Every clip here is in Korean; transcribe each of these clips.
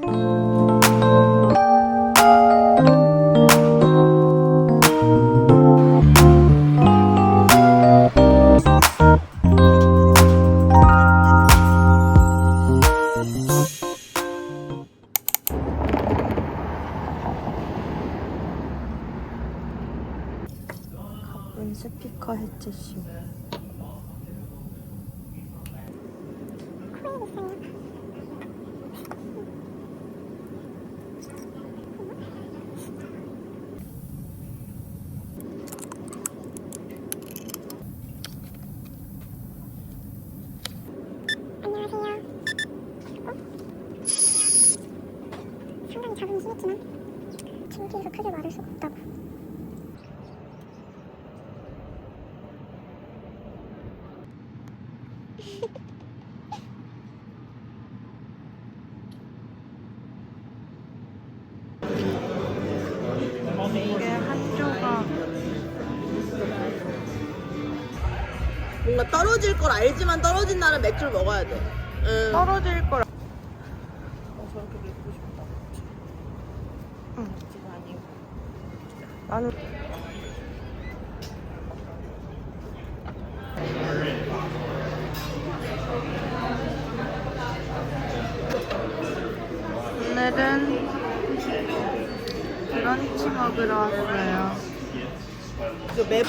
가쁜 떨어질 걸 알지만 떨어진 날은 맥주를 먹어야 돼. 응. 떨어질 걸. 어, 저렇게 먹고 싶다. 응. 지금 아니고. 나는 오늘은 브런치 먹으러 왔어요. 그 맵.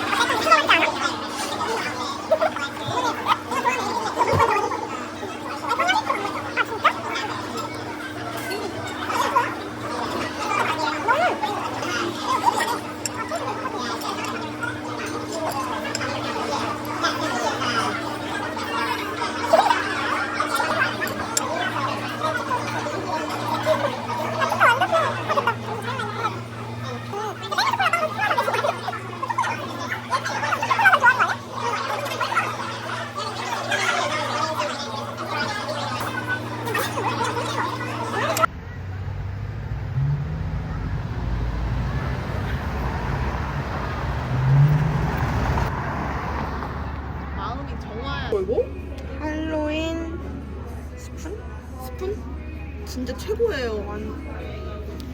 10분? 진짜 최고예요. 완...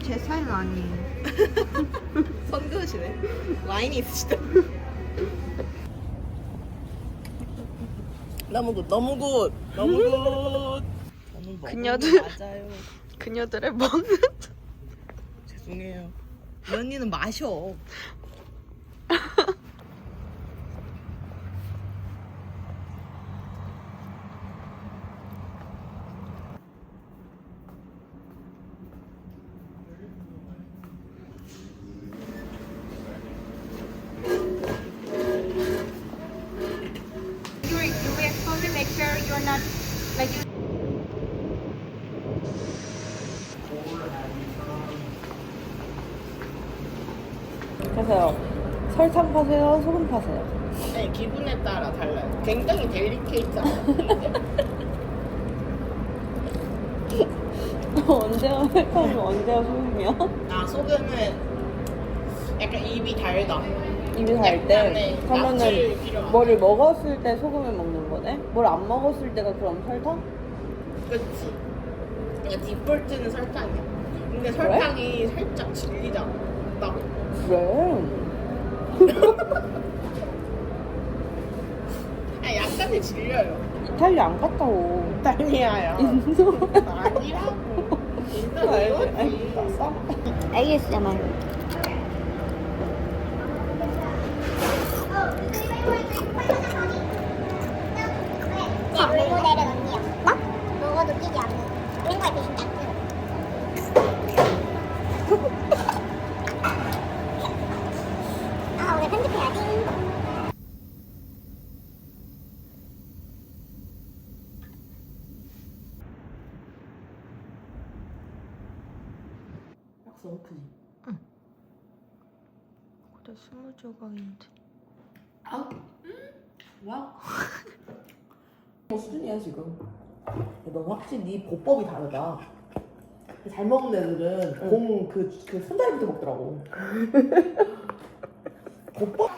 제 스타일 아니에요. 선그으시네. 라인이 있으시다. 너무 굿, 너무 굿, 너무 굿. 저는 그녀들. 맞아요. 그녀들의 먹는. 죄송해요. 이 언니는 마셔. 설탕 파세요. 소금 파세요. 네, 기분에 따라 달라요. 굉장히 델리케이트한 언제가 설탕이고 언제가 소금이야? 아, 소금은 약간 입이 달다. 입이 달 때. 약간의 그러면은 필요한. 뭐를 먹었을 때 소금을 먹는 거네? 뭘 안 먹었을 때가 그럼 설탕? 그치. 그러니까 디폴트는 설탕이야. 근데 설탕이 살짝 질리잖아. 나 그래. 아, 약간은 질려요. 이탈리아 안 갔다고. 이탈리아야. 인도. 아니라고. 일단 이거지. ASMR. 자, 모델은 언니야. 나? 먹어도 끼지 않는. 맨날 대신 딱 아, 오늘 편집해야지. 박스 너무 크지? 그래 스물 조각인데. 아우. 와. 뭐 수준이야 지금. 너 확실히 네 보법이 다르다. 잘 먹는 애들은 공그 그 손다리부터 먹더라고. 보법?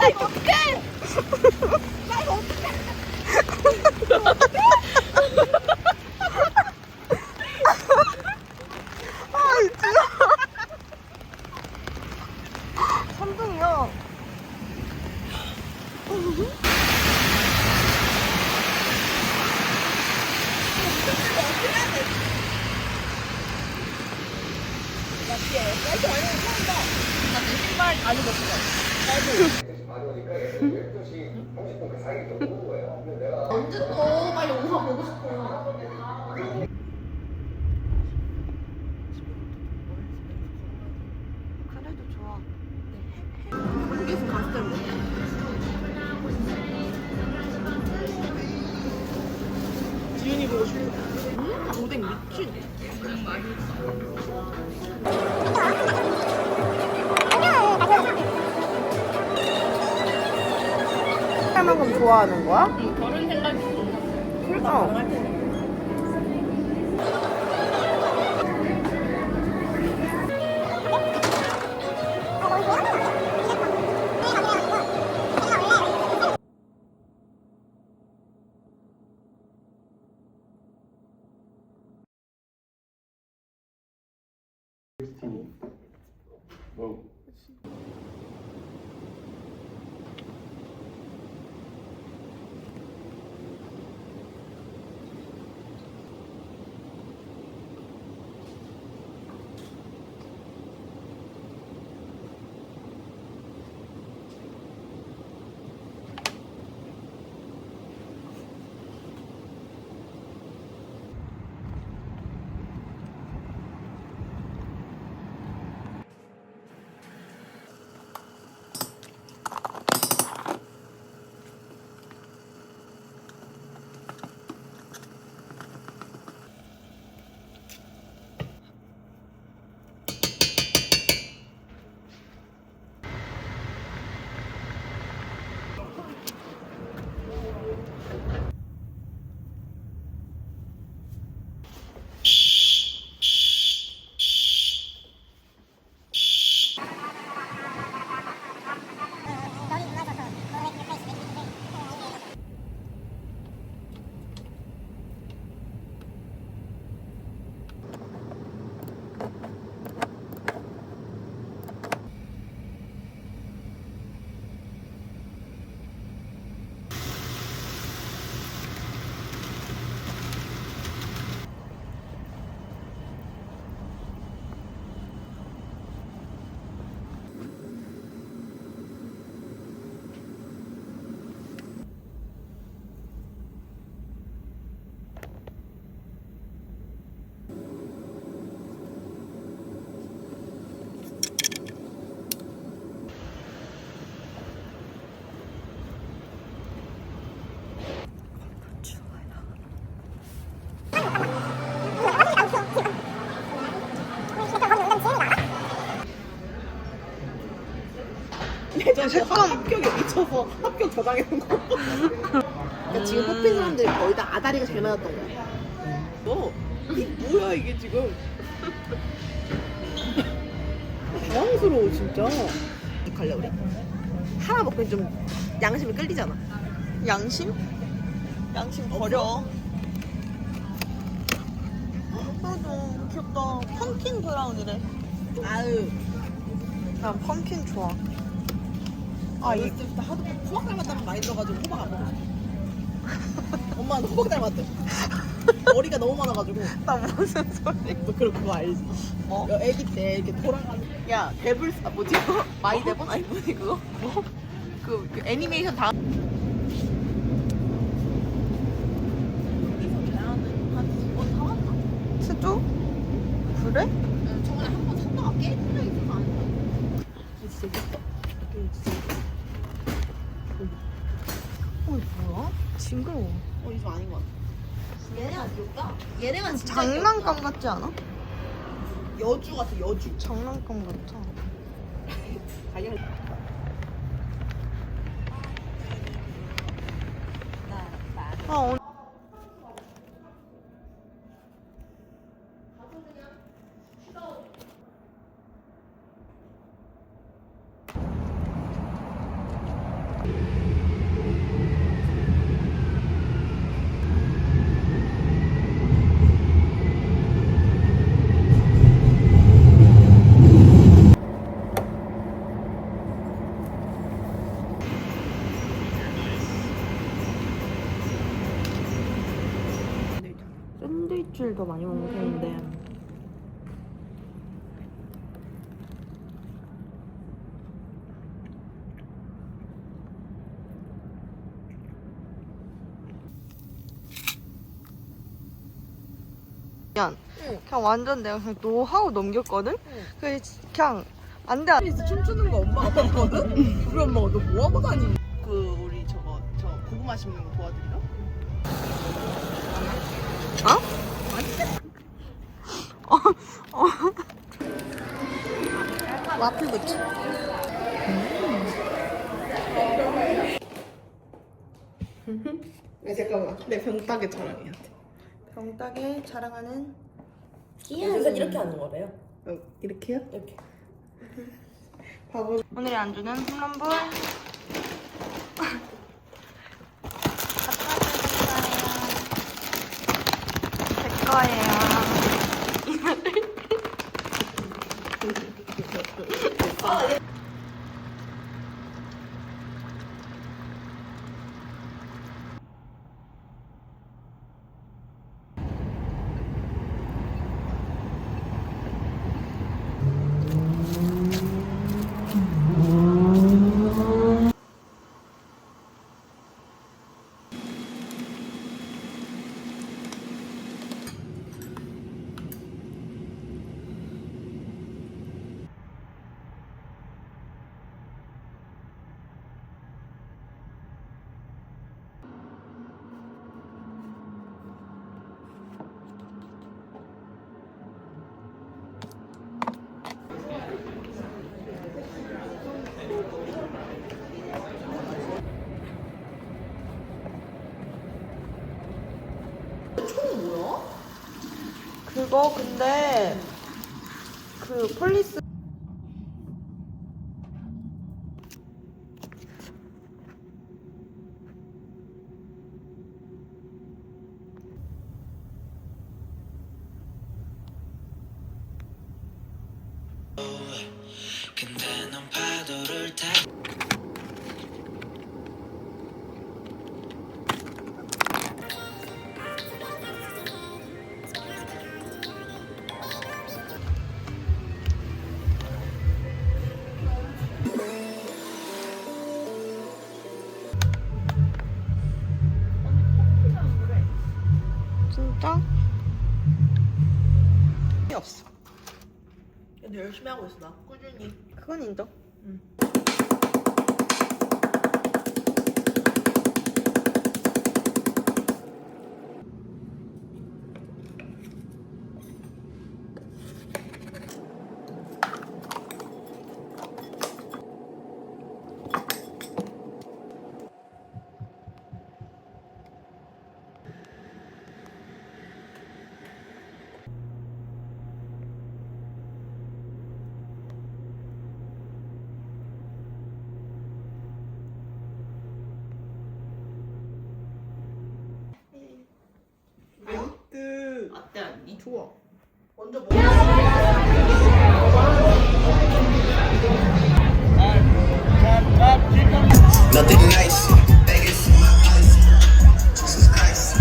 Let's go. 그래도 좋아. 한국에서 갔을 때 지윤이 보고 싶어. 음, 오뎅 미친. 할만큼 좋아하는 거야? 응, Oh. 색감 합격에 미쳐서 합격 저장해놓은 거. 그러니까 지금 뽑힌 사람들이 거의 다 아다리가 제일 많았던 거야. 너 이게 뭐야 이게 지금? 당황스러워 진짜. 갈래 우리? 하나 먹고 좀 양심이 끌리잖아. 양심? 양심 버려. 아 너무 귀엽다. 펌킨 브라운이래. 아유. 난 펌킨 좋아. 아, 이 때부터 하도 호박 닮았다는 많이 들어가지고 호박 안 먹어. 엄마는 호박 닮았대. 머리가 너무 많아가지고. 나 무슨 소리? 너 그럼 그거 알지? 뭐? 애기 때 이렇게 돌아가는. 야, 데블, 아, 뭐지? 그거? 마이 데본? 아니, 뭐지 그거? 뭐? 그, 그 애니메이션 다. 진짜? 그래? 저번에 한 번 샀다가 깨진 적 있어서 안 예쁘다. 진짜 징그러워. 어, 이거 아닌 것 같아. 얘네가 귀엽다. 얘네가 진짜 장난감 같지 않아? 여주 같아, 여주. 장난감 같아. 아, 오늘 더 많이 먹는 편인데 그냥, 그냥 완전 내가 그냥 노하우 넘겼거든? 그래서 그냥 안돼. 안 프리스 춤추는 거 엄마가 봤거든? 우리 엄마가 너 뭐 하고 다니니? 그 우리 저거 저 고구마 심는 거 도와드리러? 와플 부츠. 아 잠깐만. 내 병따개 자랑해야. 돼 병따개 자랑하는 그래서 이렇게 하는 거래요. 어, 이렇게요? 이렇게. 바보 오늘의 안주는 홈런볼 제 거예요 그거 근데 그 폴리스 열심히 하고 있어 나. 꾸준히. 그건 인정. 멘 좋아 먼저 뭐 Nothing nice. Vegas, my ice. Jesus Christ.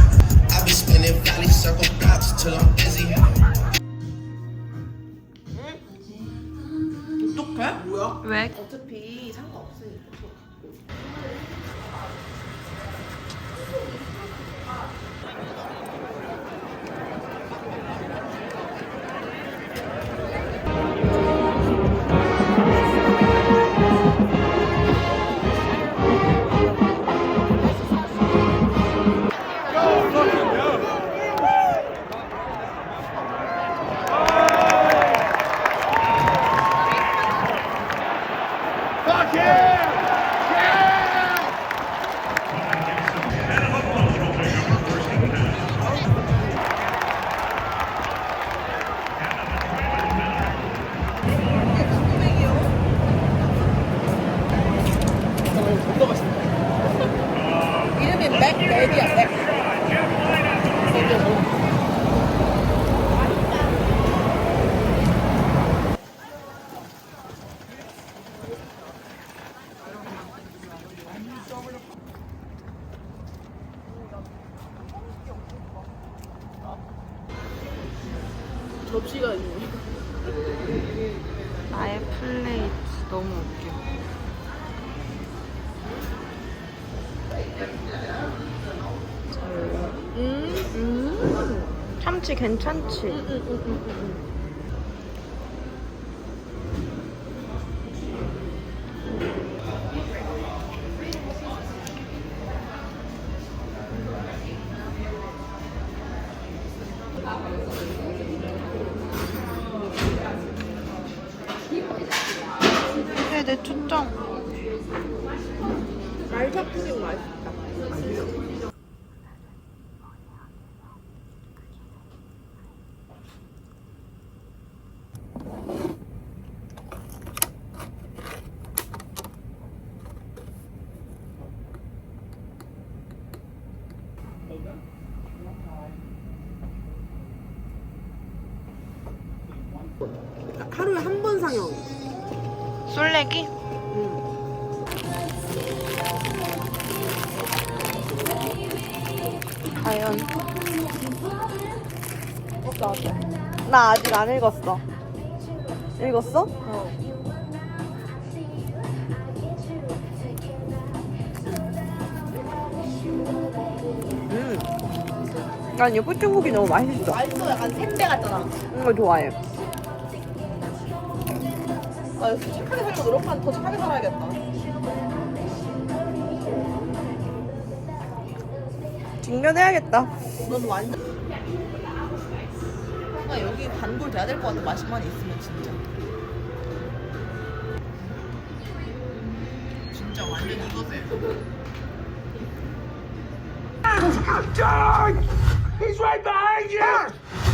I be spinning valley circle blocks till I'm busy. 어떡해? 뭐야? 왜? 어차피 너무 웃겨. 음, 음. 참치 괜찮지? 이게 상영. 솔레기? 과연. 나 아직 안 읽었어. 읽었어? 어. 음. 난 이거 뿌ting국이 너무 맛있어. 맛있어. 약간 생배 같잖아. 이거 좋아해. 아, 착하게 살고 노력하면 더 착하게 살아야겠다. 증명해야겠다. 넌 완전. 아, 여기 단골 돼야 될 것 같아. 맛만 있으면 진짜. 진짜 완전 이거세. He's right behind you!